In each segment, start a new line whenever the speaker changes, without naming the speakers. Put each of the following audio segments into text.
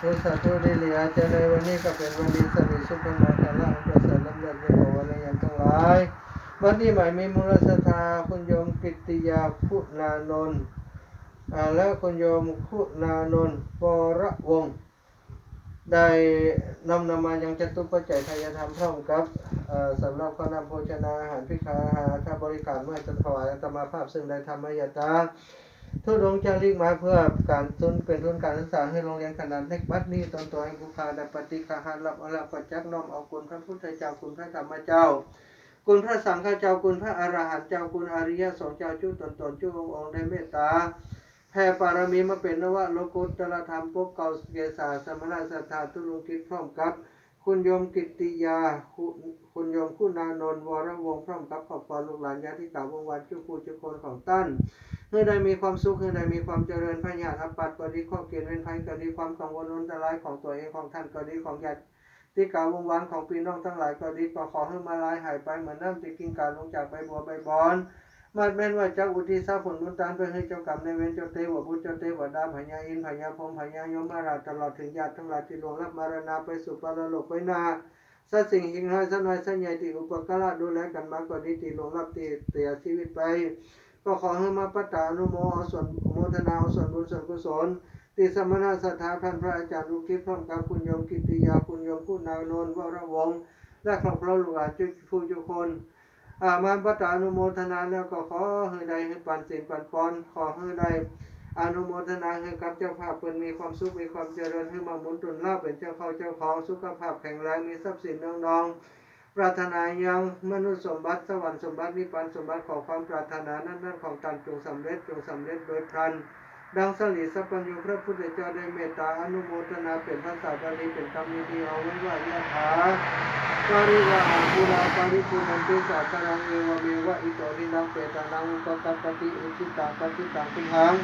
ธุสาธุดีลีอาจรย์ในวันนี้ก็เป็นวันดีสนิสุขมาคาระอันประเสริฐลำเลิศในบว่าในยันทั้งหลายวันนี้หมายมีมูลศรัทธาคุณโยมกิติยาคุณานนท์และคุณโยมคุณานนท์วรวงศ์ได้นำนำมายังจตุปัจจัยทายธรรมพร้อมกับสำหรับข้าวนำโภชนาอาหารพิคาอาหารถ้าบริการเมื่อจะถวายธรรมาภาพซึ่งได้ทำมายตา ทุดงจาริกมาเพื่อการทุนเป็นทุนการศึกษาให้โรงเรียนขนาดเล็กบัดนี้ตนตัวให้ผู้ค้าได้ปฏิคาหารรับอาละปัจจักน้อมเอาคุณพระพุทธเจ้าคุณพระธรรมเจ้า คุณพระสังฆเจ้าคุณพระอรหันต์เจ้าคุณอริยสงฆ์เจ้าจุตนตนจุององค์ได้เมตตาแผ่ปารมีมาเป็นนวะโลกุตตรธรรมปกเก่าเกษาสมณะสัทธาทุลุกิจพร้อมกับ คุณโยมกิตติยา คุณโยมคุณานนท์วรวงพร้อมกับครอบครัวลูกหลานญาติกาวงวันจุคูจุคนของตั้น เมื่อใดมีความสุขเมื่อใดมีความเจริญพญาทัพปัดก็ดีข้อเกียรติเว้นภัยก็ดีความกังวลอันตรายของตัวเองของท่านก็ดีของญาติที่กล่าววงวานของพี่น้องทั้งหลายก็ดีก็ขอให้มาลายหายไปเหมือนน้ำที่กินการลงจากใบบัวใบบอนมาดแม่นว่าเจ้าอุทิศผลบุญตานไปให้เจ้ากรรมในเวรเจ้าเทวบุตรเจ้าเทวดาพญาอินพญาพรมพญายมาราชตลอดถึงญาติทั้งหลายที่ลวงรับมารณาไปสู่ปารโลกไปนาสัตสิ่งหิงห้าสัตว์น้อยสัตว์ใหญ่ที่อุปการะดูแลกันมาก็ดีที่ลวงรับที่เสียชีวิตไป ก็ขอให้มาปัตตานุโมอส่วนโมทนาอส่วนบุญส่วนกุศลติสมณะสัทธาท่านพระอาจารย์ลูกคิดพร้อมกับคุณโยมกิติยาคุณโยมคุณนางนนท์วรวงศ์และครอบครัวลูกหลานจุผู้ทุกคนอามาปัตตานุโมทนาแล้วก็ขอให้ได้ให้ปันสินปันปอนขอให้ได้อนุโมทนาให้กับเจ้าภาพเพิ่นมีความสุขมีความเจริญให้มาหมุนตุนลาภเป็นเจ้าเข้าเจ้าของสุขภาพแข็งแรงมีทรัพย์สินนืองนอง ปรารถนายังมนุษย์สมบัติสวรรค์สมบัตินิพพานสมบัติของความปรารถนานั้นนั้นของตันจงสำเร็จจงสำเร็จโดยพลันดังสลีสัพพัญญูพระพุทธเจ้าได้เมตตาอนุโมทนาเป็นภาษาบาลีเป็นคำดีเอาไว้ว่ายะถาปริวาปุราปริปุนันติสาคารังเอวเมวะอิโตรินังเปตานังอุปกัปปติอุชิตังปฏิตังติหัง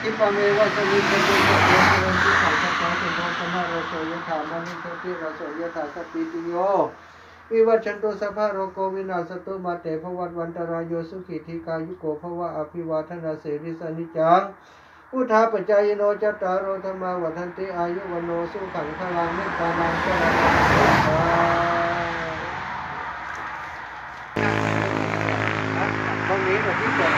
ทิปเมวะสมิปะเตปะเตปะเรนติสังฆะสังโฆสมาโรโสยะถามานิโสติรโสยะถาสปิติโย วิวัชชันตุสัพพะโรโกวินาสตุมาเตภวัตวันตรายโยสุขิธิกายุโกภวะอภิวาทนาเสริสนิจังพุทธาปัจจายโนจัตตารโอธรรมาวัฏันติอายุวันโนสุขังพลังเมตตานังสรณังสาตรงนี้เนี่ยที่เกิด